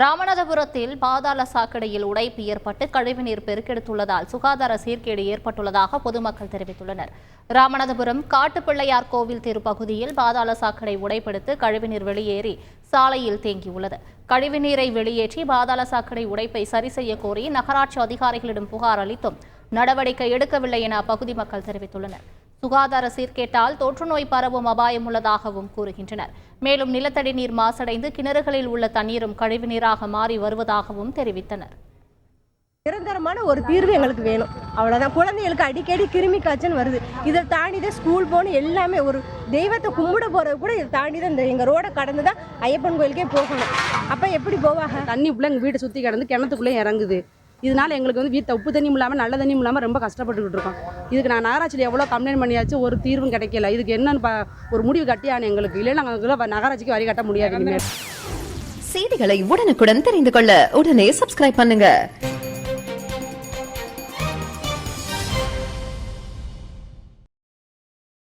ராமநாதபுரத்தில் பாதாள சாக்கடையில் உடைப்பு ஏற்பட்டு கழிவுநீர் பெருக்கெடுத்துள்ளதால் சுகாதார சீர்கேடு ஏற்பட்டுள்ளதாக பொதுமக்கள் தெரிவித்துள்ளனர். ராமநாதபுரம் காட்டுப்பிள்ளையார் கோவில் தெரு பகுதியில் பாதாள சாக்கடை உடைப்பெடுத்து கழிவுநீர் வெளியேறி சாலையில் தேங்கியுள்ளது. கழிவுநீரை வெளியேற்றி பாதாள சாக்கடை உடைப்பை சரி செய்ய கோரி நகராட்சி அதிகாரிகளிடம் புகார் அளித்தும் நடவடிக்கை எடுக்கவில்லை என அப்பகுதி மக்கள் தெரிவித்துள்ளனர். சுகாதார சீர்கேட்டால் தொற்றுநோய் பரவும் அபாயம் உள்ளதாகவும் கூறுகின்றனர். மேலும் நிலத்தடி நீர் மாசடைந்து கிணறுகளில் உள்ள தண்ணீரும் கழிவுநீராக மாறி வருவதாகவும் தெரிவித்தனர். நிரந்தரமான ஒரு தீர்வு எங்களுக்கு வேணும். அவ்வளோதான் குழந்தைகளுக்கு அடிக்கடி கிருமி காய்ச்சல் வருது. இதை தாண்டி தான் ஸ்கூல் போகணும் எல்லாமே ஒரு தெய்வத்தை கும்பிட போகிறது கூட இதை தாண்டி தான் இந்த எங்கள் ரோடை கடந்து தான் ஐயப்பன் கோயிலுக்கே போகணும். அப்போ எப்படி போவாங்க? தண்ணி ஃபுல்லாக எங்கள் வீட்டை சுற்றி கிடந்து கிணத்துக்குள்ளே இறங்குது. இதனால் எங்களுக்கு வந்து வீட்டை உப்பு தண்ணியும் இல்லாமல் நல்ல தண்ணியும் இல்லாமல் ரொம்ப கஷ்டப்பட்டுக்கிட்டு இருக்கோம். இதுக்கு நான் நகராட்சியில் எவ்வளோ கம்ப்ளைண்ட் பண்ணியாச்சு ஒரு தீர்வும் கிடைக்கல. இதுக்கு என்னன்னு பா ஒரு முடிவு கட்டியான எங்களுக்கு. இல்லை நாங்கள் நகராட்சிக்கு வரி கட்ட முடியாது செய்திகளை உடனுக்குடன் தெரிந்து கொள்ள உடனே சப்ஸ்கிரைப் பண்ணுங்க.